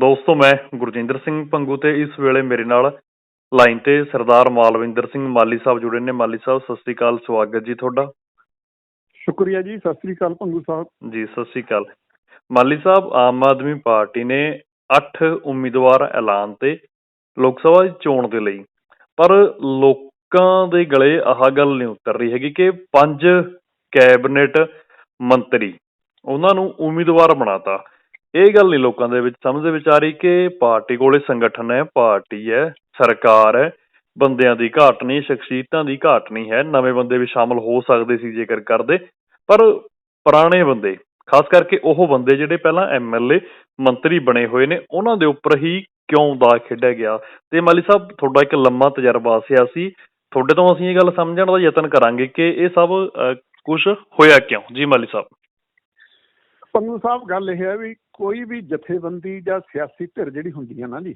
ਦੋਸਤੋ ਮੈਂ ਗੁਰਜਿੰਦਰ ਸਿੰਘ ਭੰਗੂ ਤੇ ਇਸ ਵੇਲੇ ਮੇਰੇ ਨਾਲ ਲਾਈਨ ਤੇ ਸਰਦਾਰ ਮਾਲਵਿੰਦਰ ਸਿੰਘ ਮਾਲੀ ਸਾਹਿਬ ਜੁੜੇ ਨੇ। ਮਾਲੀ ਸਾਹਿਬ ਸਤਿ ਸ੍ਰੀ ਅਕਾਲ ਸਵਾਗਤ ਜੀ ਤੁਹਾਡਾ। ਸ਼ੁਕਰੀਆ ਜੀ ਸਤਿ ਸ੍ਰੀ ਅਕਾਲ ਭੰਗੂ ਸਾਹਿਬ। ਜੀ ਸਤਿ ਸ੍ਰੀ ਅਕਾਲ। ਮਾਲੀ ਸਾਹਿਬ ਆਮ ਆਦਮੀ ਪਾਰਟੀ ਨੇ 8 ਉਮੀਦਵਾਰ ਐਲਾਨ ਤੇ ਲੋਕ ਸਭਾ ਦੀ ਚੋਣ ਦੇ ਲਈ। ਪਰ ਲੋਕਾਂ ਦੇ ਗਲੇ ਆਹ ਗੱਲ ਨਹੀਂ ਉਤਰ ਰਹੀ ਹੈਗੀ ਕਿ ਪੰਜ ਕੈਬਨਿਟ ਮੰਤਰੀ ਉਹਨਾਂ ਨੂੰ ਉਮੀਦਵਾਰ ਬਣਾਤਾ। ਇਹ ਗੱਲ ਨਹੀਂ ਲੋਕਾਂ ਦੇ ਵਿੱਚ ਸਮਝ ਦੇ ਵਿੱਚ ਆ ਰਹੀ ਕਿ ਪਾਰਟੀ ਕੋਲੇ ਸੰਗਠਨ ਹੈ, ਪਾਰਟੀ ਹੈ, ਸਰਕਾਰ ਹੈ, ਬੰਦਿਆਂ ਦੀ ਘਾਟ ਨਹੀਂ, ਸ਼ਖਸੀਅਤਾਂ ਦੀ ਘਾਟ ਨਹੀਂ ਹੈ, ਨਵੇਂ ਬੰਦੇ ਵੀ ਸ਼ਾਮਲ ਹੋ ਸਕਦੇ ਸੀ ਜੇਕਰ ਕਰਦੇ, ਪਰ ਪੁਰਾਣੇ ਬੰਦੇ, ਖਾਸ ਕਰਕੇ ਉਹ ਬੰਦੇ ਜਿਹੜੇ ਪਹਿਲਾਂ ਐਮਐਲਏ ਮੰਤਰੀ ਬਣੇ ਹੋਏ ਨੇ, ਉਹਨਾਂ ਦੇ ਉੱਪਰ ਹੀ ਕਿਉਂ ਦਾ ਖੇਡਿਆ ਗਿਆ? ਤੇ ਮਾਲੀ ਸਾਹਿਬ, ਤੁਹਾਡਾ ਇੱਕ ਲੰਮਾ ਤਜਰਬਾ ਸਿਆਸੀ ਤੁਹਾਡੇ ਤੋਂ ਅਸੀਂ ਇਹ ਗੱਲ ਸਮਝਣ ਦਾ ਯਤਨ ਕਰਾਂਗੇ ਕਿ ਇਹ ਸਭ ਕੁਝ ਹੋਇਆ ਕਿਉਂ? ਜੀ ਮਾਲੀ ਸਾਹਿਬ। ਭੰਗੂ ਸਾਹਿਬ, ਗੱਲ ਇਹ ਹੈ ਵੀ ਕੋਈ ਵੀ ਜਥੇਬੰਦੀ ਜਾਂ ਸਿਆਸੀ ਧਿਰ ਜਿਹੜੀ ਹੁੰਦੀ ਹੈ ਨਾ ਜੀ,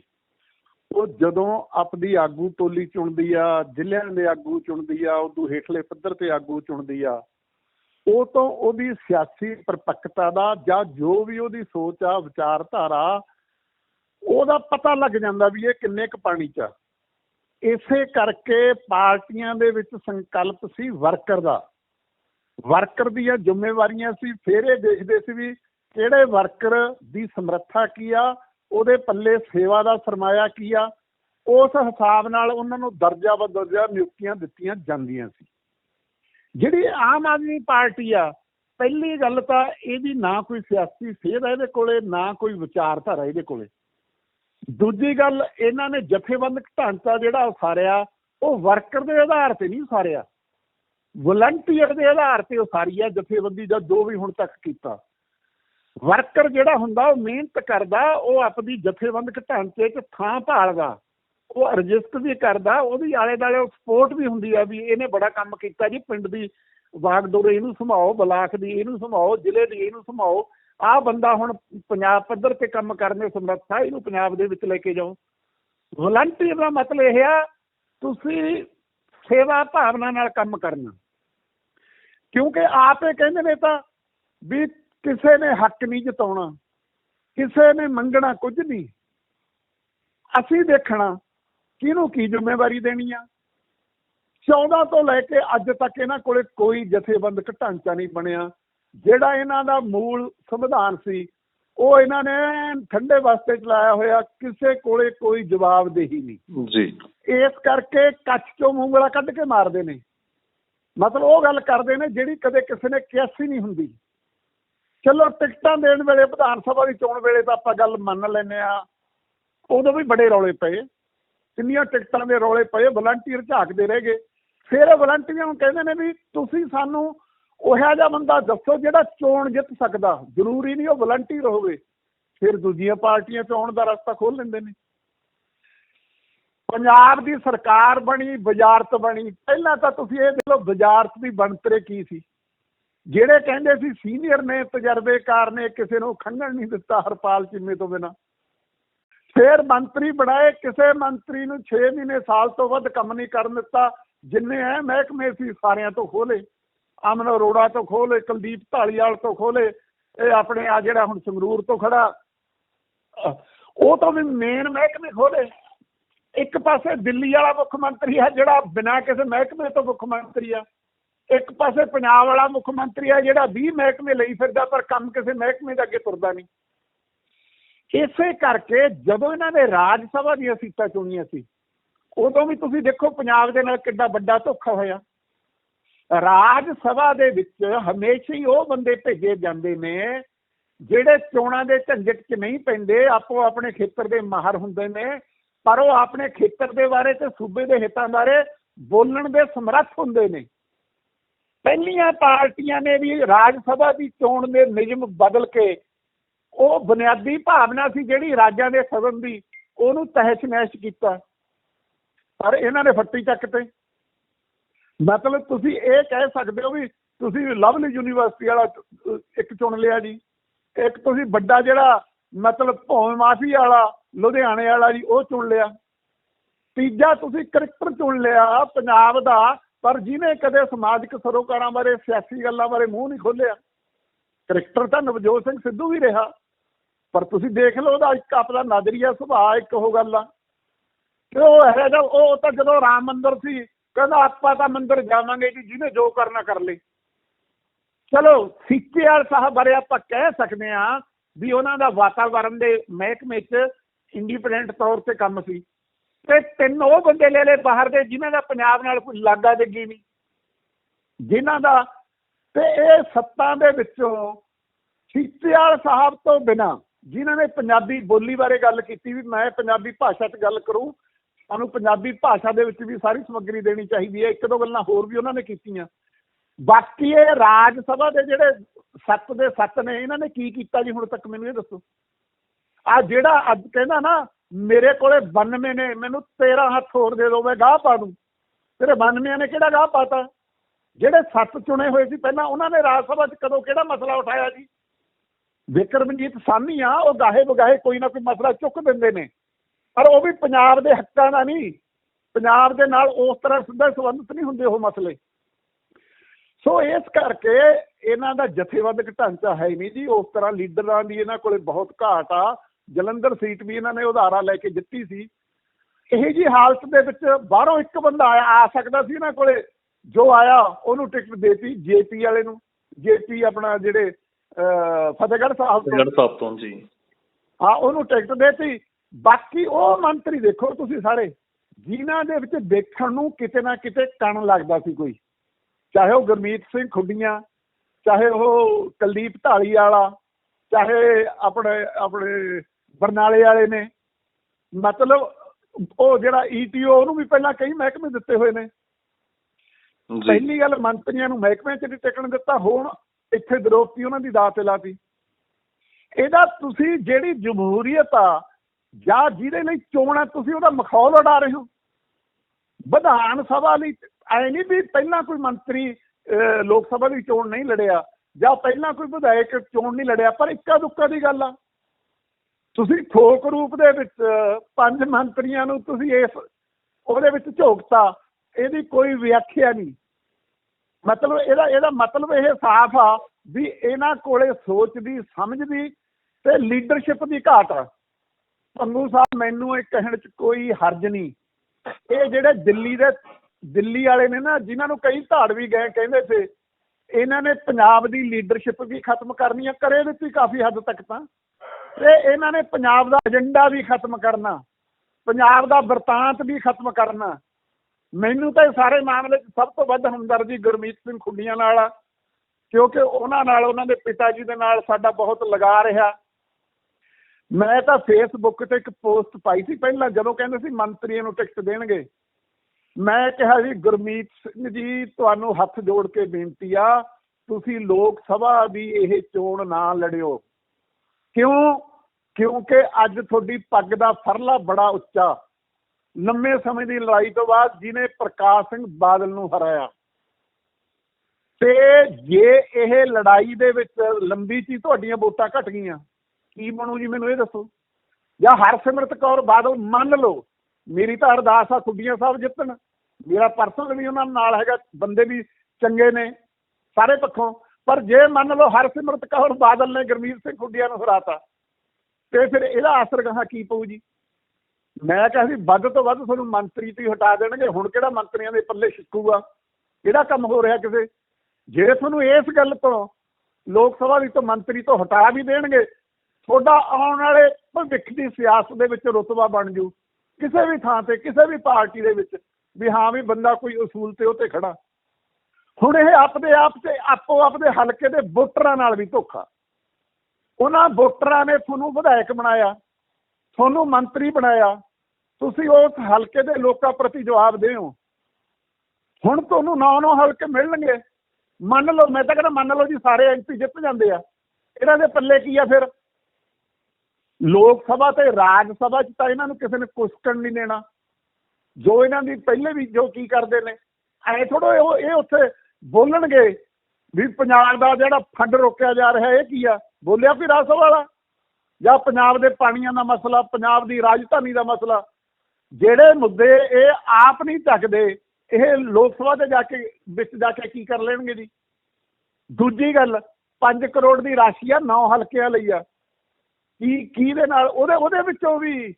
ਉਹ ਜਦੋਂ ਆਪਦੀ ਆਗੂ ਟੋਲੀ ਚੁਣਦੀ ਆ, ਜ਼ਿਲ੍ਹਿਆਂ ਦੇ ਆਗੂ ਚੁਣਦੀ ਆ, ਉਦੋਂ ਹੇਠਲੇ ਪੱਧਰ ਤੇ ਆਗੂ ਚੁਣਦੀ ਆ, ਉਹ ਤੋਂ ਉਹਦੀ ਸਿਆਸੀ ਪਰਪੱਕਤਾ ਦਾ ਜਾਂ ਜੋ ਵੀ ਉਹਦੀ ਸੋਚ ਆ, ਵਿਚਾਰਧਾਰਾ, ਉਹਦਾ ਪਤਾ ਲੱਗ ਜਾਂਦਾ ਵੀ ਇਹ ਕਿੰਨੇ ਕੁ ਪਾਣੀ 'ਚ ਆ। ਇਸੇ ਕਰਕੇ ਪਾਰਟੀਆਂ ਦੇ ਵਿੱਚ ਸੰਕਲਪ ਸੀ ਵਰਕਰ ਦਾ। ਵਰਕਰ ਦੀਆਂ ਜ਼ਿੰਮੇਵਾਰੀਆਂ ਸੀ, ਫਿਰ ਇਹ ਦੇਖਦੇ ਸੀ ਵੀ ਕਿਹੜੇ ਵਰਕਰ ਦੀ ਸਮਰੱਥਾ ਕੀ ਆ, ਉਹਦੇ ਪੱਲੇ ਸੇਵਾ ਦਾ ਸਰਮਾਇਆ ਕੀ ਆ, ਉਸ ਹਿਸਾਬ ਨਾਲ ਉਹਨਾਂ ਨੂੰ ਦਰਜਾ ਬਦਰਜਾ ਨਿਯੁਕਤੀਆਂ ਦਿੱਤੀਆਂ ਜਾਂਦੀਆਂ ਸੀ। ਜਿਹੜੀ ਆਮ ਆਦਮੀ ਪਾਰਟੀ ਆ, ਪਹਿਲੀ ਗੱਲ ਤਾਂ ਇਹਦੀ ਨਾ ਕੋਈ ਸਿਆਸੀ ਸੇਧ ਹੈ ਇਹਦੇ ਕੋਲੇ, ਨਾ ਕੋਈ ਵਿਚਾਰਧਾਰਾ ਇਹਦੇ ਕੋਲੇ। ਦੂਜੀ ਗੱਲ, ਇਹਨਾਂ ਨੇ ਜਥੇਬੰਦਕ ਢਾਂਚਾ ਜਿਹੜਾ ਉਸਾਰਿਆ, ਉਹ ਵਰਕਰ ਦੇ ਆਧਾਰ ਤੇ ਨਹੀਂ ਉਸਾਰਿਆ। ਵਲੰਟੀਅਰ ਦੇ ਆਧਾਰ ਤੇ ਉਸਾਰੀ ਆ, ਜਥੇਬੰਦੀ ਦਾ ਜੋ ਵੀ ਹੁਣ ਤੱਕ ਕੀਤਾ। ਵਰਕਰ ਜਿਹੜਾ ਹੁੰਦਾ, ਉਹ ਮਿਹਨਤ ਕਰਦਾ, ਉਹ ਆਪਣੀ ਜਥੇਬੰਦਕ ਢਾਂਚੇ 'ਚ ਥਾਂ ਭਾਲਦਾ। ਉਹ ਰਜਿਸਟਰ ਵੀ ਕਰਦਾ, ਉਹਦੀ ਆਲੇ ਦਾਲੇ ਸਪੋਰਟ ਵੀ ਹੁੰਦੀ ਆ ਵੀ ਇਹਨੇ ਬੜਾ ਕੰਮ ਕੀਤਾ ਜੀ, ਪਿੰਡ ਦੀ ਵਾਗਡੋਰੇ ਇਹਨੂੰ ਸਮਾਓ ਬਲਾਕ ਦੀ ਇਹਨੂੰ ਸਮਾਓ ਜ਼ਿਲ੍ਹੇ ਦੀ ਇਹਨੂੰ ਸਮਾਓ ਆਹ ਬੰਦਾ ਹੁਣ ਪੰਜਾਬ ਪੱਧਰ ਤੇ ਕੰਮ ਕਰਨੇ ਦੇ ਸਮਰੱਥਾ ਇਹਨੂੰ ਪੰਜਾਬ ਦੇ ਵਿੱਚ ਲੈ ਕੇ ਜਾਓ। ਵਲੰਟੀਅਰ ਦਾ ਮਤਲਬ ਇਹ ਆ, ਤੁਸੀਂ ਸੇਵਾ ਭਾਵਨਾ ਨਾਲ ਕੰਮ ਕਰਨਾ। ਕਿਉਂਕਿ ਆਪੇ ਕਹਿੰਦੇ ਨੇ ਤਾਂ ਵੀ ਕਿਸੇ ਨੇ ਹੱਕ ਨਹੀਂ ਜਤਾਉਣਾ ਕਿਸੇ ਨੇ ਮੰਗਣਾ ਕੁਝ ਨਹੀਂ। ਅਸੀਂ ਦੇਖਣਾ ਕਿਹਨੂੰ ਕੀ ਜ਼ਿੰਮੇਵਾਰੀ ਦੇਣੀ ਆ। 14 ਤੋਂ ਲੈ ਕੇ ਅੱਜ ਤੱਕ ਇਹਨਾਂ ਕੋਲੇ ਕੋਈ ਜਥੇਬੰਦਕ ਢਾਂਚਾ ਨਹੀਂ ਬਣਿਆ। ਜਿਹੜਾ ਇਹਨਾਂ ਦਾ ਮੂਲ ਸੰਵਿਧਾਨ ਸੀ ਉਹ ਇਹਨਾਂ ਨੇ ਠੰਡੇ ਵਾਸਤੇ ਚਲਾਇਆ ਹੋਇਆ ਕਿਸੇ ਕੋਲੇ ਕੋਈ ਜਵਾਬਦੇਹੀ ਨਹੀਂ। ਜੀ। ਇਸ ਕਰਕੇ ਕੱਚ ਚੋਂ ਮੂੰਗਲਾ ਕੱਢ ਕੇ ਮਾਰਦੇ ਨੇ। ਮਤਲਬ ਉਹ ਗੱਲ ਕਰਦੇ ਨੇ ਜਿਹੜੀ ਕਦੇ ਕਿਸੇ ਨੇ ਕਿਆਸੀ ਨਹੀਂ ਹੁੰਦੀ। ਚਲੋ ਟਿਕਟਾਂ ਦੇਣ ਵੇਲੇ ਵਿਧਾਨ ਸਭਾ ਦੀ ਚੋਣ ਵੇਲੇ ਤਾਂ ਆਪਾਂ ਗੱਲ ਮੰਨ ਲੈਨੇ ਆ ਉਦੋਂ ਵੀ ਬੜੇ ਰੌਲੇ ਪਏ। ਕਿੰਨੀਆਂ ਟਿਕਟਾਂ ਦੇ ਰੌਲੇ ਪਏ ਵਲੰਟੀਅਰ ਝਾਕਦੇ ਰਹਿ ਗਏ। ਫਿਰ ਵਲੰਟੀਅਰਾਂ ਨੂੰ ਕਹਿੰਦੇ ਨੇ ਵੀ ਤੁਸੀਂ ਸਾਨੂੰ ਉਹੋ ਜਿਹਾ ਬੰਦਾ ਦੱਸੋ ਜਿਹੜਾ ਚੋਣ ਜਿੱਤ ਸਕਦਾ। ਜ਼ਰੂਰੀ ਨਹੀਂ ਉਹ ਵਲੰਟੀਅਰ ਹੋਵੇ। ਫਿਰ ਦੂਜੀਆਂ ਪਾਰਟੀਆਂ ਚੋਣ ਦਾ ਰਸਤਾ ਖੋਲ ਲੈਂਦੇ ਨੇ। ਪੰਜਾਬ ਦੀ ਸਰਕਾਰ ਬਣੀ ਵਜ਼ਾਰਤ ਬਣੀ, ਪਹਿਲਾਂ ਤਾਂ ਤੁਸੀਂ ਇਹ ਦੇਖੋ ਵਜ਼ਾਰਤ ਦੀ ਬਣਤਰੇ ਕੀ ਸੀ? ਜਿਹੜੇ ਕਹਿੰਦੇ ਸੀ ਸੀਨੀਅਰ ਨੇ, ਤਜਰਬੇਕਾਰ ਨੇ, ਕਿਸੇ ਨੂੰ ਖੰਗਣ ਨਹੀਂ ਦਿੱਤਾ ਹਰਪਾਲ ਚਿੰਮੇ ਤੋਂ ਬਿਨਾ। ਫੇਰ ਮੰਤਰੀ ਬਣਾਏ, ਕਿਸੇ ਮੰਤਰੀ ਨੂੰ 6 ਮਹੀਨੇ ਸਾਲ ਤੋਂ ਵੱਧ ਕੰਮ ਨਹੀਂ ਕਰਨ ਦਿੱਤਾ, ਜਿੰਨੇ ਐ ਮਹਿਕਮੇ ਸੀ ਸਾਰਿਆਂ ਤੋਂ ਖੋਲੇ ਅਮਨ ਅਰੋੜਾ ਤੋਂ ਖੋਲੇ ਕੁਲਦੀਪ ਢਾਲੀਵਾਲ ਤੋਂ ਖੋਲੇ ਇਹ ਆਪਣੇ ਆ ਜਿਹੜਾ ਹੁਣ ਸੰਗਰੂਰ ਤੋਂ ਖੜਾ। ਉਹ ਤਾਂ ਵੀ ਮੇਨ ਮਹਿਕਮੇ ਖੋਲੇ ਇੱਕ ਪਾਸੇ ਦਿੱਲੀ ਵਾਲਾ ਮੁੱਖ ਮੰਤਰੀ ਹੈ ਜਿਹੜਾ ਬਿਨਾਂ ਕਿਸੇ ਮਹਿਕਮੇ ਤੋਂ ਮੁੱਖ ਮੰਤਰੀ ਆ। ਇੱਕ ਪਾਸੇ ਪੰਜਾਬ ਵਾਲਾ ਮੁੱਖ ਮੰਤਰੀ ਆ, ਜਿਹੜਾ 20 ਮਹਿਕਮੇ ਲਈ ਫਿਰਦਾ, ਪਰ ਕੰਮ ਕਿਸੇ ਮਹਿਕਮੇ ਦੇ ਅੱਗੇ ਤੁਰਦਾ ਨਹੀਂ। ਇਸੇ ਕਰਕੇ ਜਦੋਂ ਇਹਨਾਂ ਨੇ ਰਾਜ ਸਭਾ ਦੀਆਂ ਸੀਟਾਂ ਚੁਣੀਆਂ ਸੀ, ਉਦੋਂ ਵੀ ਤੁਸੀਂ ਦੇਖੋ ਪੰਜਾਬ ਦੇ ਨਾਲ ਕਿੱਡਾ ਵੱਡਾ ਧੋਖਾ ਹੋਇਆ। ਰਾਜ ਸਭਾ ਦੇ ਵਿੱਚ ਹਮੇਸ਼ਾ ਹੀ ਉਹ ਬੰਦੇ ਭੇਜੇ ਜਾਂਦੇ ਨੇ, ਜਿਹੜੇ ਚੋਣਾਂ ਦੇ ਝੰਜਟ 'ਚ ਨਹੀਂ ਪੈਂਦੇ, ਆਪੋ ਆਪਣੇ ਖੇਤਰ ਦੇ ਮਾਹਰ ਹੁੰਦੇ ਨੇ ਪਰ ਉਹ ਆਪਣੇ ਖੇਤਰ ਦੇ ਬਾਰੇ ਤੇ ਸੂਬੇ ਦੇ ਹਿੱਤਾਂ ਬਾਰੇ ਬੋਲਣ ਦੇ ਸਮਰੱਥ ਹੁੰਦੇ ਨੇ। ਪਹਿਲੀਆਂ ਪਾਰਟੀਆਂ ਨੇ ਵੀ ਰਾਜ ਸਭਾ ਦੀ ਚੋਣ ਦੇ ਨਿਯਮ ਬਦਲ ਕੇ ਉਹ ਬੁਨਿਆਦੀ ਭਾਵਨਾ ਸੀ ਜਿਹੜੀ ਰਾਜਾਂ ਦੇ ਸਦਨ ਦੀ, ਉਹਨੂੰ ਤਹਿਸ ਨਹਿਸ ਕੀਤਾ। ਪਰ ਇਹਨਾਂ ਨੇ ਫੱਟੀ ਚੱਕ ਤੇ। ਮਤਲਬ ਤੁਸੀਂ ਇਹ ਕਹਿ ਸਕਦੇ ਹੋ ਵੀ ਤੁਸੀਂ ਲਵਲੀ ਯੂਨੀਵਰਸਿਟੀ ਵਾਲਾ ਇੱਕ ਚੁਣ ਲਿਆ ਜੀ। ਇੱਕ ਤੁਸੀਂ ਵੱਡਾ ਜਿਹੜਾ ਮਤਲਬ ਭੌਂ ਮਾਫੀ ਵਾਲਾ ਲੁਧਿਆਣੇ ਵਾਲਾ ਜੀ ਉਹ ਚੁਣ ਲਿਆ। ਤੀਜਾ ਤੁਸੀਂ ਕਰੈਕਟਰ ਚੁਣ ਲਿਆ, ਪੰਜਾਬ ਦਾ। ਪਰ ਜਿਹਨੇ ਕਦੇ ਸਮਾਜਿਕ ਸਰੋਕਾਰਾਂ ਬਾਰੇ, ਸਿਆਸੀ ਗੱਲਾਂ ਬਾਰੇ ਮੂੰਹ ਨਹੀਂ ਖੋਲਿਆ ਕਰੈਕਟਰ ਤਾਂ ਨਵਜੋਤ ਸਿੰਘ ਸਿੱਧੂ ਵੀ ਰਿਹਾ। ਪਰ ਤੁਸੀਂ ਦੇਖ ਲਓ ਉਹਦਾ ਇੱਕ ਆਪਦਾ ਨਜ਼ਰੀਆ, ਸੁਭਾਅ, ਇੱਕ ਉਹ ਗੱਲ ਆ। ਤੇ ਉਹ ਹੈ ਜਦ ਉਹ ਤਾਂ ਜਦੋਂ ਰਾਮ ਮੰਦਿਰ ਸੀ, ਕਹਿੰਦਾ ਆਪਾਂ ਤਾਂ ਮੰਦਿਰ ਜਾਵਾਂਗੇ ਜੀ, ਜਿਹਨੇ ਜੋ ਕਰਨਾ ਕਰ ਲੇ ਚਲੋ ਸੀਚੇਵਾਲ ਸਾਹਿਬ ਬਾਰੇ ਆਪਾਂ ਕਹਿ ਸਕਦੇ ਆ ਵੀ ਉਹਨਾਂ ਦਾ ਵਾਤਾਵਰਣ ਦੇ ਮਹਿਕਮੇ 'ਚ ਇੰਡੀਪੈਂਡੈਂਟ ਤੌਰ ਤੇ ਕੰਮ ਸੀ। ਤੇ ਤਿੰਨ ਉਹ ਬੰਦੇ ਲੈ ਲਏ ਬਾਹਰ ਦੇ ਜਿਨ੍ਹਾਂ ਦਾ ਪੰਜਾਬ ਨਾਲ ਕੋਈ ਲਾਗਾ ਜੱਗੀ ਨਹੀਂ। ਜਿਨ੍ਹਾਂ ਦਾ ਤੇ ਇਹ ਸੱਤਾਂ ਦੇ ਵਿੱਚੋਂ ਸੀਚੇਵਾਲ ਸਾਹਿਬ ਤੋਂ ਬਿਨਾ ਜਿਨ੍ਹਾਂ ਨੇ ਪੰਜਾਬੀ ਬੋਲੀ ਬਾਰੇ ਗੱਲ ਕੀਤੀ ਵੀ ਮੈਂ ਪੰਜਾਬੀ ਭਾਸ਼ਾ 'ਚ ਗੱਲ ਕਰੂੰ, ਸਾਨੂੰ ਪੰਜਾਬੀ ਭਾਸ਼ਾ ਦੇ ਵਿੱਚ ਵੀ ਸਾਰੀ ਸਮੱਗਰੀ ਦੇਣੀ ਚਾਹੀਦੀ ਹੈ। ਇੱਕ ਦੋ ਗੱਲਾਂ ਹੋਰ ਵੀ ਉਹਨਾਂ ਨੇ ਕੀਤੀਆਂ। ਬਾਕੀ ਇਹ ਰਾਜ ਸਭਾ ਦੇ ਜਿਹੜੇ ਸੱਤ ਦੇ ਸੱਤ ਨੇ, ਇਹਨਾਂ ਨੇ ਕੀ ਕੀਤਾ ਜੀ ਹੁਣ ਤੱਕ ਮੈਨੂੰ ਇਹ ਦੱਸੋ? ਆ ਜਿਹੜਾ ਅੱਜ ਕਹਿੰਦਾ ਨਾ, ਮੇਰੇ ਕੋਲੇ 92 ਨੇ, ਮੈਨੂੰ 13 ਹੱਥ ਹੋਰ ਦੇ ਦੋ ਮੈਂ ਗਾਹ ਪਾ ਦੂੰ। ਤੇਰੇ 92 ਨੇ ਕਿਹੜਾ ਗਾਹ ਪਾਤਾ? ਜਿਹੜੇ ਸੱਤ ਚੁਣੇ ਹੋਏ ਸੀ, ਪਹਿਲਾਂ ਉਹਨਾਂ ਨੇ ਰਾਜ ਸਭਾ 'ਚ ਕਦੋਂ ਕਿਹੜਾ ਮਸਲਾ ਉਠਾਇਆ ਜੀ? ਵਿਕਰਮਜੀਤ ਸਾਨੀ ਆ, ਉਹ ਗਾਹੇ ਬਗਾਹੇ ਕੋਈ ਨਾ ਕੋਈ ਮਸਲਾ ਚੁੱਕ ਦਿੰਦੇ ਨੇ। ਪਰ ਉਹ ਵੀ ਪੰਜਾਬ ਦੇ ਹੱਕਾਂ ਦਾ ਨਹੀਂ। ਪੰਜਾਬ ਦੇ ਨਾਲ ਉਸ ਤਰ੍ਹਾਂ ਸਿੱਧਾ ਸੰਬੰਧਿਤ ਨਹੀਂ ਹੁੰਦੇ ਉਹ ਮਸਲੇ। ਸੋ ਇਸ ਕਰਕੇ ਇਹਨਾਂ ਦਾ ਜਥੇਬੰਦਕ ਢਾਂਚਾ ਹੈ ਨਹੀਂ ਜੀ। ਉਸ ਤਰ੍ਹਾਂ ਲੀਡਰਾਂ ਦੀ ਇਹਨਾਂ ਕੋਲੇ ਬਹੁਤ ਘਾਟ ਆ। ਜਲੰਧਰ ਸੀਟ ਵੀ ਇਹਨਾਂ ਨੇ ਉਧਾਰਾ ਲੈ ਕੇ ਜਿੱਤੀ ਸੀ। ਇਹ ਜੀ ਹਾਲਤ ਦੇ ਵਿੱਚ ਬਾਹਰੋਂ ਇੱਕ ਬੰਦਾ ਆਇਆ ਆ ਸਕਦਾ ਸੀ ਇਹਨਾਂ ਕੋਲੇ। ਜੋ ਆਇਆ ਉਹਨੂੰ ਟਿਕਟ ਦੇਤੀ ਜੇਪੀ ਵਾਲੇ ਨੂੰ। ਜੇਪੀ ਆਪਣਾ ਜਿਹੜੇ ਫਤਿਹਗੜ੍ਹ ਸਾਹਿਬ ਤੋਂ। ਸਾਹਿਬ ਤੋਂ ਜੀ। ਹਾਂ ਉਹਨੂੰ ਟਿਕਟ ਦੇਤੀ। ਬਾਕੀ ਉਹ ਮੰਤਰੀ ਦੇਖੋ ਤੁਸੀਂ ਸਾਰੇ ਜਿਨ੍ਹਾਂ ਦੇ ਵਿੱਚ ਦੇਖਣ ਨੂੰ ਕਿਤੇ ਨਾ ਕਿਤੇ ਕਣ ਲੱਗਦਾ ਸੀ ਕੋਈ। ਚਾਹੇ ਉਹ ਗੁਰਮੀਤ ਸਿੰਘ ਖੁੱਡੀਆਂ ਚਾਹੇ ਉਹ ਕੁਲਦੀਪ ਢਾਲੀ ਵਾਲਾ ਚਾਹੇ ਆਪਣੇ ਆਪਣੇ ਬਰਨਾਲੇ ਵਾਲੇ ਨੇ। ਮਤਲਬ ਉਹ ਜਿਹੜਾ ਈਟੀਓ ਉਹਨੂੰ ਵੀ ਪਹਿਲਾਂ ਕਈ ਮਹਿਕਮੇ ਦਿੱਤੇ ਹੋਏ ਨੇ। ਜੀ। ਪਹਿਲੀ ਗੱਲ ਮੰਤਰੀਆਂ ਨੂੰ ਮਹਿਕਮੇ 'ਚ ਨਹੀਂ ਟਿਕਣ ਦਿੱਤਾ ਹੁਣ ਇੱਥੇ ਦਰੋਪਤੀ ਉਹਨਾਂ ਦੀ ਦਾਅ ਤੇ। ਲਾਤੀ ਇਹਦਾ ਤੁਸੀਂ ਜਿਹੜੀ ਜਮਹੂਰੀਅਤ ਆ ਜਾਂ ਜਿਹਦੇ ਲਈ ਚੋਣ ਆ ਤੁਸੀਂ ਉਹਦਾ ਮਖੌਲ ਉਡਾ ਰਹੇ ਹੋ। ਵਿਧਾਨ ਸਭਾ ਲਈ ਐ ਨਹੀਂ ਵੀ ਪਹਿਲਾਂ ਕੋਈ ਮੰਤਰੀ ਲੋਕ ਸਭਾ ਦੀ ਚੋਣ ਨਹੀਂ ਲੜਿਆ ਜਾਂ ਪਹਿਲਾਂ ਕੋਈ ਵਿਧਾਇਕ ਚੋਣ ਨਹੀਂ ਲੜਿਆ ਪਰ ਇੱਕਾ ਦੁੱਕਾ ਦੀ ਗੱਲ ਆ। ਤੁਸੀਂ ਠੋਕ ਰੂਪ ਦੇ ਵਿੱਚ, ਪੰਜ ਮੰਤਰੀਆਂ ਨੂੰ ਤੁਸੀਂ ਇਸ, ਉਹਦੇ ਵਿੱਚ ਝੋਕਤਾ, ਇਹਦੀ ਕੋਈ ਵਿਆਖਿਆ ਨਹੀਂ। ਮਤਲਬ ਇਹਦਾ ਇਹਦਾ ਮਤਲਬ ਇਹ ਸਾਫ਼ ਆ ਵੀ ਇਹਨਾਂ ਕੋਲੇ ਸੋਚ ਦੀ, ਸਮਝ ਦੀ ਤੇ ਲੀਡਰਸ਼ਿਪ ਦੀ ਘਾਟ ਆ। ਪੰਨੂ ਸਾਹਿਬ, ਮੈਨੂੰ ਇਹ ਕਹਿਣ ਚ ਕੋਈ ਹਰਜ ਨਹੀਂ। ਇਹ ਜਿਹੜੇ ਦਿੱਲੀ ਦੇ, ਦਿੱਲੀ ਵਾਲੇ ਨੇ ਨਾ, ਜਿਨ੍ਹਾਂ ਨੂੰ ਕਈ ਧਾੜ ਵੀ ਗਏ, ਕਹਿੰਦੇ ਸੀ, ਇਹਨਾਂ ਨੇ ਪੰਜਾਬ ਦੀ ਲੀਡਰਸ਼ਿਪ ਵੀ ਖਤਮ ਕਰਨੀ ਆ, ਕਰੇ ਦਿੱਤੀ ਕਾਫੀ ਹੱਦ ਤੱਕ ਤਾਂ। ਤੇ ਇਹਨਾਂ ਨੇ ਪੰਜਾਬ ਦਾ ਏਜੰਡਾ ਵੀ ਖਤਮ ਕਰਨਾ, ਪੰਜਾਬ ਦਾ ਵਰਤਾਂਤ ਵੀ ਖਤਮ ਕਰਨਾ। ਮੈਨੂੰ ਤਾਂ ਇਹ ਸਾਰੇ ਮਾਮਲੇ 'ਚ ਸਭ ਤੋਂ ਵੱਧ ਹਮਦਰਦੀ ਗੁਰਮੀਤ ਸਿੰਘ ਖੁੱਡੀਆਂ ਨਾਲ ਆ, ਕਿਉਂਕਿ ਉਹਨਾਂ ਨਾਲ, ਉਹਨਾਂ ਦੇ ਪਿਤਾ ਜੀ ਦੇ ਨਾਲ ਸਾਡਾ ਬਹੁਤ ਲਗਾ ਰਿਹਾ। ਮੈਂ ਤਾਂ ਫੇਸਬੁੱਕ ਤੇ ਇੱਕ ਪੋਸਟ ਪਾਈ ਸੀ ਪਹਿਲਾਂ, ਜਦੋਂ ਕਹਿੰਦੇ ਸੀ ਮੰਤਰੀਆਂ ਨੂੰ ਟਿਕਟ ਦੇਣਗੇ। ਮੈਂ ਕਿਹਾ ਜੀ, ਗੁਰਮੀਤ ਸਿੰਘ ਜੀ, ਤੁਹਾਨੂੰ ਹੱਥ ਜੋੜ ਕੇ ਬੇਨਤੀ ਆ, ਤੁਸੀਂ ਲੋਕ ਸਭਾ ਦੀ ਇਹ ਚੋਣ ਨਾ ਲੜਿਓ। ਕਿਉਂ? ਕਿਉਂਕਿ ਅੱਜ ਤੁਹਾਡੀ ਪੱਗ ਦਾ ਫਰਲਾ ਬੜਾ ਉੱਚਾ। ਲੰਮੇ ਸਮੇਂ ਦੀ ਲੜਾਈ ਤੋਂ ਬਾਅਦ ਜਿਨੇ ਪ੍ਰਕਾਸ਼ ਸਿੰਘ ਬਾਦਲ ਨੂੰ ਹਰਾਇਆ। ਤੇ ਜੇ ਇਹ ਲੜਾਈ ਦੇ ਵਿੱਚ ਲੰਬੀ ਚੀ ਤੁਹਾਡੀਆਂ ਵੋਟਾਂ ਘਟ ਗਈਆਂ। ਕੀ ਬਣੂ ਜੀ ਮੈਨੂੰ ਇਹ ਦੱਸੋ? ਜਾਂ ਹਰਸਿਮਰਤ ਕੌਰ ਬਾਦਲ ਮੰਨ ਲਓ, ਮੇਰੀ ਤਾਂ ਅਰਦਾਸ ਆ ਖੁੱਡੀਆਂ ਸਾਹਿਬ ਜਿੱਤਣ। ਮੇਰਾ ਪਰਸਨਲ ਵੀ ਉਹਨਾਂ ਨਾਲ ਹੈਗਾ, ਬੰਦੇ ਵੀ ਚੰਗੇ ਨੇ, ਸਾਰੇ ਪੱਖੋਂ। ਪਰ ਜੇ ਮੰਨ ਲਓ ਹਰਸਿਮਰਤ ਕੌਰ ਬਾਦਲ ਨੇ ਗੁਰਮੀਤ ਸਿੰਘ ਖੁੱਡੀਆਂ ਨੂੰ ਹਰਾਤਾ ਤੇ ਫਿਰ ਇਹਦਾ ਅਸਰ ਕਹਾ ਕੀ ਪਊ ਜੀ? ਮੈਂ ਕਿਹਾ ਸੀ ਵੱਧ ਤੋਂ ਵੱਧ ਤੁਹਾਨੂੰ ਮੰਤਰੀ ਤੋਂ ਹੀ ਹਟਾ ਦੇਣਗੇ, ਹੁਣ ਕਿਹੜਾ ਮੰਤਰੀਆਂ ਦੇ ਪੱਲੇ ਛਿੱਕੂਗਾ? ਕਿਹੜਾ ਕੰਮ ਹੋ ਰਿਹਾ ਕਿਸੇ? ਜੇ ਤੁਹਾਨੂੰ ਇਸ ਗੱਲ ਤੋਂ ਲੋਕ ਸਭਾ ਵਿੱਚ ਤੋਂ ਮੰਤਰੀ ਤੋਂ ਹਟਾ ਵੀ ਦੇਣਗੇ, ਤੁਹਾਡਾ ਆਉਣ ਵਾਲੇ ਭਵਿੱਖ ਦੀ ਸਿਆਸਤ ਦੇ ਵਿੱਚ ਰੁਤਬਾ ਬਣ ਜੂ। ਕਿਸੇ ਵੀ ਥਾਂ ਤੇ, ਕਿਸੇ ਵੀ ਪਾਰਟੀ ਦੇ ਵਿੱਚ ਵੀ ਹਾਂ ਵੀ ਬੰਦਾ ਕੋਈ ਅਸੂਲ ਤੇ ਉਹ ਤੇ ਖੜਾ। ਹੁਣ ਇਹ ਆਪਦੇ ਆਪ ਤੇ ਆਪੋ ਆਪਦੇ ਹਲਕੇ ਦੇ ਵੋਟਰਾਂ ਨਾਲ ਵੀ ਧੋਖਾ। ਉਹਨਾਂ ਵੋਟਰਾਂ ਨੇ ਤੁਹਾਨੂੰ ਵਿਧਾਇਕ ਬਣਾਇਆ, ਤੁਹਾਨੂੰ ਮੰਤਰੀ ਬਣਾਇਆ। ਤੁਸੀਂ ਉਸ ਹਲਕੇ ਦੇ ਲੋਕਾਂ ਪ੍ਰਤੀ ਜਵਾਬ ਦਿਓ। ਹੁਣ ਤੁਹਾਨੂੰ ਨੌ ਨੌ ਹਲਕੇ ਮਿਲਣਗੇ। ਮੰਨ ਲਓ, ਮੈਂ ਤਾਂ ਕਹਿੰਦਾ ਮੰਨ ਲਓ ਜੀ ਸਾਰੇ ਐਮਪੀ ਜਿੱਤ ਜਾਂਦੇ ਆ। ਇਹਨਾਂ ਦੇ ਪੱਲੇ ਕੀ ਆ ਫਿਰ? ਲੋਕ ਸਭਾ ਤੇ ਰਾਜ ਸਭਾ ਚ ਤਾਂ ਇਹਨਾਂ ਨੂੰ ਕਿਸੇ ਨੇ ਕੁਸਕਣ ਨਹੀਂ ਦੇਣਾ। ਜੋ ਇਹਨਾਂ ਦੀ ਪਹਿਲੇ ਵੀ ਜੋ ਕੀ ਕਰਦੇ ਨੇ। ਐ ਥੋੜੋ ਇਹ ਇਹ ਉੱਥੇ ਬੋਲਣਗੇ ਵੀ ਪੰਜਾਬ ਦਾ ਜਿਹੜਾ ਫੰਡ ਰੋਕਿਆ ਜਾ ਰਿਹਾ ਇਹ ਕੀ ਆ? ਬੋਲਿਆ ਵੀ ਰਾਜ ਸਭਾ ਵਾਲਾ। ਜਾਂ ਪੰਜਾਬ ਦੇ ਪਾਣੀਆਂ ਦਾ ਮਸਲਾ, ਪੰਜਾਬ ਦੀ ਰਾਜਧਾਨੀ ਦਾ ਮਸਲਾ। ਜਿਹੜੇ ਮੁੱਦੇ ਇਹ ਆਪ ਨਹੀਂ ਚੱਕਦੇ ਇਹ ਲੋਕ ਸਭਾ ਤੇ ਜਾ ਕੇ, ਵਿੱਚ ਜਾ ਕੇ ਕੀ ਕਰ ਲੈਣਗੇ ਜੀ? ਦੂਜੀ ਗੱਲ 5 ਕਰੋੜ ਦੀ ਰਾਸ਼ੀ ਆ, ਨੌ ਹਲਕਿਆਂ ਲਈ ਆ। ਕੀ ਕੀ ਦੇ ਨਾਲ? ਉਹਦੇ ਉਹਦੇ ਵਿੱਚੋਂ ਵੀ,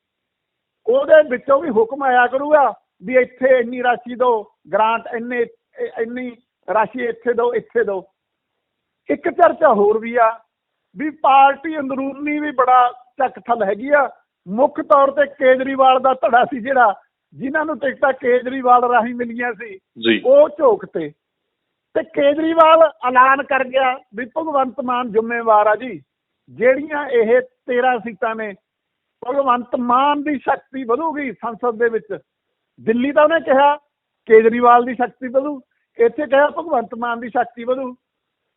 ਉਹਦੇ ਵਿੱਚੋਂ ਵੀ ਹੁਕਮ ਆਇਆ ਕਰੂਗਾ ਵੀ ਇੱਥੇ ਇੰਨੀ ਰਾਸ਼ੀ ਦਿਓ, ਗ੍ਰਾਂਟ ਇੰਨੇ, ਇੰਨੀ ਰਾਸ਼ੀ ਇੱਥੇ ਦਿਓ ਇੱਥੇ ਦਿਓ। ਇੱਕ ਚਰਚਾ ਹੋਰ ਵੀ ਆ ਵੀ ਪਾਰਟੀ ਅੰਦਰੂਨੀ ਵੀ ਬੜਾ ਚੱਕ ਥਲ ਹੈਗੀ ਆ। ਮੁੱਖ ਤੌਰ ਤੇ ਕੇਜਰੀਵਾਲ ਦਾ ਧੜਾ ਸੀ ਜਿਹੜਾ ਜਿਨ੍ਹਾਂ ਨੂੰ ਟਿਕਟਾਂ ਕੇਜਰੀਵਾਲ ਰਾਹੀਂ ਮਿਲੀਆਂ ਸੀ। ਉਹ ਝੋਕ ਤੇ। ਤੇ ਕੇਜਰੀਵਾਲ ਐਲਾਨ ਕਰ ਗਿਆ ਵੀ ਭਗਵੰਤ ਮਾਨ ਜ਼ਿੰਮੇਵਾਰ ਆ ਜੀ। ਜਿਹੜੀਆਂ ਇਹ 13 ਸੀਟਾਂ ਨੇ ਭਗਵੰਤ ਮਾਨ ਦੀ ਸ਼ਕਤੀ ਵਧੂਗੀ ਸੰਸਦ ਦੇ ਵਿੱਚ। ਦਿੱਲੀ ਤਾਂ ਉਹਨੇ ਕਿਹਾ ਕੇਜਰੀਵਾਲ ਦੀ ਸ਼ਕਤੀ ਵਧੂ। ਇੱਥੇ ਕਿਹਾ ਭਗਵੰਤ ਮਾਨ ਦੀ ਸ਼ਕਤੀ ਵਧੂ।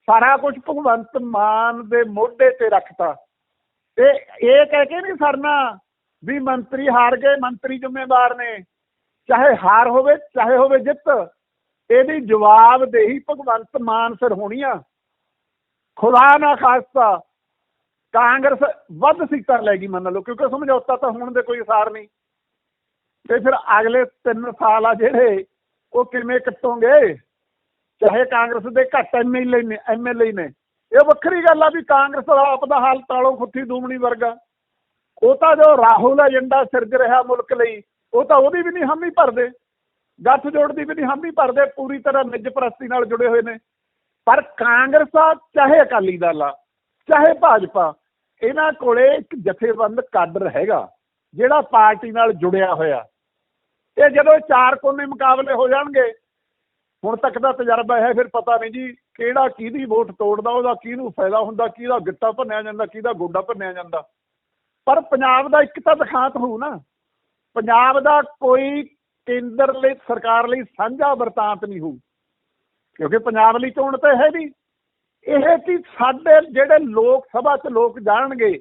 ਸਾਰਾ ਕੁਝ ਭਗਵੰਤ ਮਾਨ ਦੇ ਮੋਢੇ ਤੇ ਰੱਖਤਾ। ਤੇ ਇਹ ਕਹਿ ਕੇ ਨਹੀਂ ਸਰਨਾ ਵੀ ਮੰਤਰੀ ਹਾਰ ਗਏ, ਮੰਤਰੀ ਜ਼ਿੰਮੇਵਾਰ ਨੇ। ਚਾਹੇ ਹਾਰ ਹੋਵੇ, ਚਾਹੇ ਹੋਵੇ ਜਿੱਤ, ਇਹਦੀ ਜਵਾਬਦੇਹੀ ਭਗਵੰਤ ਮਾਨ ਸਿਰ ਹੋਣੀ ਆ। ਖੁਦਾ ਨਾ ਖਾਸਤਾ, ਕਾਂਗਰਸ ਵੱਧ ਸੀਟਾਂ ਲੈ ਗਈ ਮੰਨ ਲਓ, ਕਿਉਂਕਿ ਸਮਝੌਤਾ ਤਾਂ ਹੋਣ ਦੇ ਕੋਈ ਅਸਾਰ ਨਹੀਂ। ਤੇ ਫਿਰ ਅਗਲੇ 3 ਸਾਲ ਆ ਜਿਹੜੇ, ਉਹ ਕਿਵੇਂ ਕੱਟੋਗੇ? ਚਾਹੇ ਕਾਂਗਰਸ ਦੇ ਘੱਟ ਐਮਐਲਏ ਨੇ ਐਮਐਲਏ ਨੇ। ਇਹ ਵੱਖਰੀ ਗੱਲ ਆ ਵੀ ਕਾਂਗਰਸ ਦਾ ਆਪ ਦਾ ਹਾਲ ਤਾਲੋ ਖੁੱਤੀ ਦੂਮਣੀ ਵਰਗਾ। ਉਹ ਤਾਂ ਜੋ ਰਾਹੁਲ ਏਜੰਡਾ ਸਿਰਜ ਰਿਹਾ ਮੁਲਕ ਲਈ, ਉਹ ਤਾਂ ਉਹਦੀ ਵੀ ਨਹੀਂ ਹਾਮੀ ਭਰਦੇ। ਗੱਠ ਜੋੜ ਦੀ ਵੀ ਨਹੀਂ ਹਾਮੀ ਭਰਦੇ, ਪੂਰੀ ਤਰ੍ਹਾਂ ਨਿੱਜ ਪ੍ਰਸਤੀ ਨਾਲ ਜੁੜੇ ਹੋਏ ਨੇ। ਪਰ ਕਾਂਗਰਸ ਆ, ਚਾਹੇ ਅਕਾਲੀ ਦਲ ਆ, ਚਾਹੇ ਭਾਜਪਾ, ਇਹਨਾਂ ਕੋਲੇ ਇੱਕ ਜਥੇਬੰਦ ਕਾਡਰ ਹੈਗਾ, ਜਿਹੜਾ ਪਾਰਟੀ ਨਾਲ ਜੁੜਿਆ ਹੋਇਆ। ਇਹ ਜਦੋਂ ਇਹ ਚਾਰ ਕੋਨੇ ਮੁਕਾਬਲੇ ਹੋ ਜਾਣਗੇ ਹੁਣ ਤੱਕ ਦਾ ਤਜਰਬਾ ਹੈ, ਫਿਰ ਪਤਾ ਨਹੀਂ ਜੀ ਕਿਹੜਾ ਕਿਹਦੀ ਵੋਟ ਤੋੜਦਾ, ਉਹਦਾ ਕਿਹਨੂੰ ਫਾਇਦਾ ਹੁੰਦਾ, ਕਿਹਦਾ ਗਿੱਟਾ ਭੰਨਿਆ ਜਾਂਦਾ, ਕਿਹਦਾ ਗੋਡਾ ਭੰਨਿਆ ਜਾਂਦਾ। ਪਰ ਪੰਜਾਬ ਦਾ ਇੱਕ ਤਾਂ ਦਿਖਾਂਤ ਹੋਊ ਨਾ, ਪੰਜਾਬ ਦਾ ਕੋਈ ਕੇਂਦਰ ਲਈ, ਸਰਕਾਰ ਲਈ ਸਾਂਝਾ ਵਰਤਾਂਤ ਨਹੀਂ ਹੋਊ, ਕਿਉਂਕਿ ਪੰਜਾਬ ਲਈ ਚੋਣ ਤਾਂ ਹੈ ਨਹੀਂ। ਇਹ ਕਿ ਸਾਡੇ ਜਿਹੜੇ ਲੋਕ ਸਭਾ 'ਚ ਲੋਕ ਜਾਣਗੇ,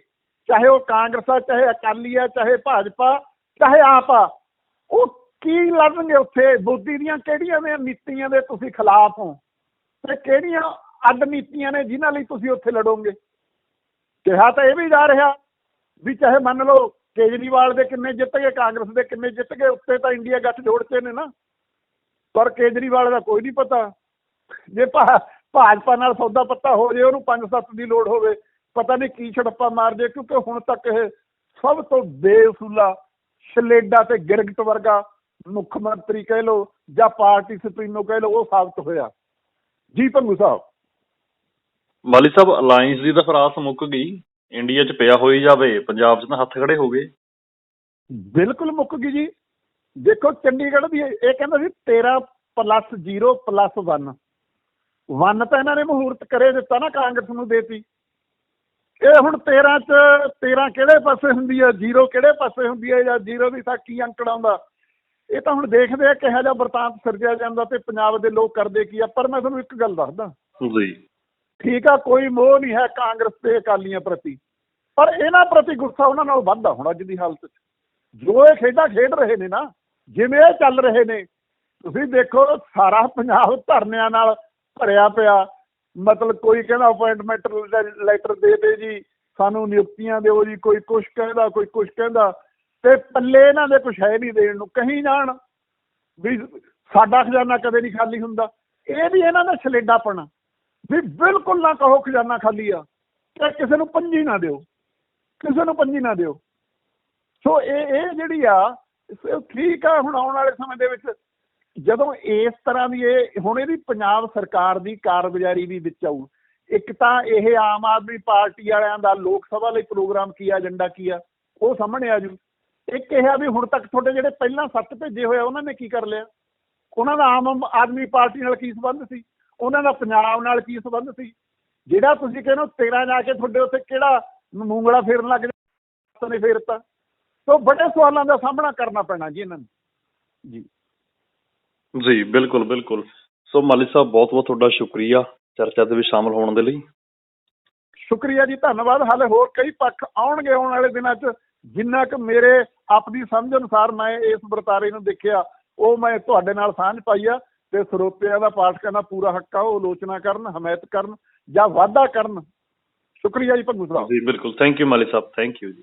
ਚਾਹੇ ਉਹ ਕਾਂਗਰਸ ਆ, ਚਾਹੇ ਅਕਾਲੀ ਆ, ਚਾਹੇ ਭਾਜਪਾ, ਚਾਹੇ ਆਪ ਆ, ਉਹ ਕੀ ਲੜਨਗੇ ਉੱਥੇ? ਮੋਦੀ ਦੀਆਂ ਕਿਹੜੀਆਂ ਨੇ ਨੀਤੀਆਂ ਦੇ ਤੁਸੀਂ ਖਿਲਾਫ ਹੋ? ਤੇ ਕਿਹੜੀਆਂ ਅੱਡ ਨੀਤੀਆਂ ਨੇ ਜਿਨ੍ਹਾਂ ਲਈ ਤੁਸੀਂ ਉੱਥੇ ਲੜੋਗੇ? ਕਿਹਾ ਤਾਂ ਇਹ ਵੀ ਜਾ ਰਿਹਾ ਵੀ ਚਾਹੇ ਮੰਨ ਲਓ ਕੇਜਰੀਵਾਲ ਦੇ ਕਿੰਨੇ ਜਿੱਤ ਗਏ, ਕਾਂਗਰਸ ਦੇ ਕਿੰਨੇ ਜਿੱਤ ਗਏ, ਉੱਤੇ ਤਾਂ ਇੰਡੀਆ ਗੱਠ ਜੋੜ ਕੇ ਨੇ ਨਾ। ਪਰ ਕੇਜਰੀਵਾਲ ਦਾ ਕੋਈ ਨਹੀਂ ਪਤਾ। ਜੇ ਭਾ- ਭਾਜਪਾ ਨਾਲ ਸੌਦਾ ਪੱਤਾ ਹੋ ਜੇ, ਉਹਨੂੰ 5-7 ਦੀ ਲੋੜ ਹੋਵੇ, ਪਤਾ ਨਹੀਂ ਕੀ ਛੜੱਪਾ ਮਾਰ ਜੇ, ਕਿਉਂਕਿ ਹੁਣ ਤੱਕ ਇਹ ਸਭ ਤੋਂ ਬੇਸੂਲਾ, ਸਲੇਡਾ ਤੇ ਗਿਰਗਟ ਵਰਗਾ ਮੁੱਖ ਮੰਤਰੀ ਕਹਿ ਲਓ ਜਾਂ ਪਾਰਟੀ ਸੁਪਰੀਮੋ ਕਹਿ ਲਓ ਉਹ ਸਾਬਤ ਹੋਇਆ। ਜੀ ਭੰਗੂ ਸਾਹਿਬ। ਮਾਲੀ ਸਾਹਿਬ ਅਲਾਈਅੰਸ ਦੀ ਤਾਂ ਫਿਰ ਆਸ ਮੁੱਕ ਗਈ। ਇੰਡੀਆ 'ਚ ਪਿਆ ਹੋਈ ਜਾਵੇ ਪੰਜਾਬ 'ਚ ਤਾਂ ਹੱਥ ਖੜੇ ਹੋ ਗਏ। ਬਿਲਕੁਲ ਮੁੱਕ ਗਈ ਜੀ। ਦੇਖੋ ਚੰਡੀਗੜ੍ਹ ਦੀ ਇਹ ਕਹਿੰਦਾ ਸੀ 13 ਪਲੱਸ 0 ਪਲੱਸ 1 1 ਤਾਂ ਇਹਨਾਂ ਨੇ ਮਹੂਰਤ ਕਰੇ ਦਿੱਤਾ ਨਾ ਕਾਂਗਰਸ ਨੂੰ ਦੇਤੀ। ਇਹ ਹੁਣ 13 ਚ 13 ਕਿਹੜੇ ਪਾਸੇ ਹੁੰਦੀ ਹੈ 0 ਕਿਹੜੇ ਪਾਸੇ ਹੁੰਦੀ ਹੈ ਜਾਂ 0 ਦੀ ਤਾਂ ਕੀ ਅੰਕੜਾ ਆਉਂਦਾ ਇਹ ਤਾਂ ਹੁਣ ਦੇਖਦੇ ਆ ਕਿਹੋ ਜਿਹਾ ਵਰਤਾਂਤ ਸਿਰਜਿਆ ਜਾਂਦਾ ਤੇ ਪੰਜਾਬ ਦੇ ਲੋਕ ਕਰਦੇ ਕੀ ਆ ਪਰ ਮੈਂ ਤੁਹਾਨੂੰ ਇੱਕ ਗੱਲ ਦੱਸਦਾ। ਜੀ। ਠੀਕ ਆ ਕੋਈ ਮੋਹ ਨਹੀਂ ਹੈ ਕਾਂਗਰਸ ਤੇ ਅਕਾਲੀਆਂ ਪ੍ਰਤੀ। ਪਰ ਇਹਨਾਂ ਪ੍ਰਤੀ ਗੁੱਸਾ ਉਹਨਾਂ ਨਾਲ ਵੱਧਦਾ ਹੁਣ ਅੱਜ ਦੀ ਹਾਲਤ 'ਚ। ਜੋ ਇਹ ਖੇਡਾਂ ਖੇਡ ਰਹੇ ਨੇ ਨਾ ਜਿਵੇਂ ਇਹ ਚੱਲ ਰਹੇ ਨੇ ਤੁਸੀਂ ਦੇਖੋ ਸਾਰਾ ਪੰਜਾਬ ਧਰਨਿਆਂ ਨਾਲ ਭਰਿਆ ਪਿਆ। ਮਤਲਬ ਕੋਈ ਕਹਿੰਦਾ ਅਪਾਇੰਟਮੈਂਟ ਲੈਟਰ ਦੇ ਦੇ ਜੀ ਸਾਨੂੰ ਨਿਯੁਕਤੀਆਂ ਦਿਓ ਜੀ ਕੋਈ ਕੁਛ ਕਹਿੰਦਾ ਕੋਈ ਕੁਛ ਕਹਿੰਦਾ। ਤੇ ਪੱਲੇ ਇਹਨਾਂ ਦੇ ਕੁਛ ਹੈ ਨਹੀਂ ਦੇਣ ਨੂੰ, ਕਹੀਂ ਜਾਣ ਵੀ ਸਾਡਾ ਖਜ਼ਾਨਾ ਕਦੇ ਨਹੀਂ ਖਾਲੀ ਹੁੰਦਾ। ਇਹ ਵੀ ਇਹਨਾਂ ਦਾ ਸਲੇਡਾਪਣ ਵੀ ਬਿਲਕੁਲ ਨਾ ਕਹੋ ਖਜ਼ਾਨਾ ਖਾਲੀ ਆ ਤੇ ਕਿਸੇ ਨੂੰ ਪੰਜੀ ਨਾ ਦਿਓ, ਕਿਸੇ ਨੂੰ ਪੰਜੀ ਨਾ ਦਿਓ। ਸੋ ਇਹ ਇਹ ਜਿਹੜੀ ਆ ਠੀਕ ਆ ਹੁਣ ਆਉਣ ਵਾਲੇ ਸਮੇਂ ਦੇ ਵਿੱਚ, ਜਦੋਂ ਇਸ ਤਰ੍ਹਾਂ ਦੀ ਇਹ, ਹੁਣ ਇਹਦੀ ਪੰਜਾਬ ਸਰਕਾਰ ਦੀ ਕਾਰਗੁਜ਼ਾਰੀ ਵੀ ਵਿੱਚ ਆਊ। ਇੱਕ ਤਾਂ ਇਹ ਆਮ ਆਦਮੀ ਪਾਰਟੀ ਵਾਲਿਆਂ ਦਾ ਲੋਕ ਸਭਾ ਲਈ ਪ੍ਰੋਗਰਾਮ ਕੀ ਆ, ਏਜੰਡਾ ਕੀ ਆ, ਉਹ ਸਾਹਮਣੇ ਆ ਜੂ। ਇੱਕ ਇਹ ਆ ਵੀ ਹੁਣ ਤੱਕ ਤੁਹਾਡੇ ਜਿਹੜੇ ਪਹਿਲਾਂ ਸੱਤ ਭੇਜੇ ਹੋਏ ਉਹਨਾਂ ਨੇ ਕੀ ਕਰ ਲਿਆ? ਉਹਨਾਂ ਦਾ ਆਮ ਆਦਮੀ ਪਾਰਟੀ ਨਾਲ ਕੀ ਸੰਬੰਧ ਸੀ? ਉਹਨਾਂ ਦਾ ਪੰਜਾਬ ਨਾਲ ਕੀ ਸੰਬੰਧ ਸੀ? ਜਿਹੜਾ ਤੁਸੀਂ ਕਹਿੰਦੇ ਹੋ 13 ਜਾ ਕੇ ਤੁਹਾਡੇ ਉੱਤੇ ਕਿਹੜਾ ਮੂੰਗਲਾ ਫੇਰਨ ਲੱਗ ਜਾਂਦਾ ਨੇ ਫੇਰਤਾ। ਸੋ ਬੜੇ ਸਵਾਲਾਂ ਦਾ ਸਾਹਮਣਾ ਕਰਨਾ ਪੈਣਾ ਜੀ ਇਹਨਾਂ ਨੂੰ। ਜੀ। ਜੀ ਬਿਲਕੁਲ ਬਿਲਕੁਲ। ਸੋ ਮਾਲੀ ਸਾਹਿਬ ਬਹੁਤ ਬਹੁਤ ਤੁਹਾਡਾ ਸ਼ੁਕਰੀਆ ਚਰਚਾ ਦੇ ਵਿੱਚ ਸ਼ਾਮਲ ਹੋਣ ਦੇ ਲਈ। ਸ਼ੁਕਰੀਆ ਜੀ ਧੰਨਵਾਦ। ਹਾਲੇ ਹੋਰ ਕਈ ਪੱਖ ਆਉਣਗੇ ਆਉਣ ਵਾਲੇ ਦਿਨਾਂ 'ਚ। ਜਿੰਨਾ ਕੁ ਮੇਰੇ ਆਪਣੀ ਸਮਝ ਅਨੁਸਾਰ ਮੈਂ ਇਸ ਵਰਤਾਰੇ ਨੂੰ ਦੇਖਿਆ, ਉਹ ਮੈਂ ਤੁਹਾਡੇ ਨਾਲ ਸਾਂਝ ਪਾਈ ਆ ਤੇ ਸਰੋਤਿਆਂ ਦਾ, ਪਾਠਕਾਂ ਦਾ ਪੂਰਾ ਹੱਕ ਆ, ਉਹ ਆਲੋਚਨਾ ਕਰਨ, ਹਮਾਇਤ ਕਰਨ ਜਾਂ ਵਾਅਦਾ ਕਰਨ। ਸ਼ੁਕਰੀਆ ਜੀ, ਭੰਗੂ ਸਾਹਿਬ। ਜੀ, ਬਿਲਕੁਲ। ਥੈਂਕ ਯੂ ਮਾਲੀ ਸਾਹਿਬ। ਥੈਂਕ ਯੂ ਜੀ।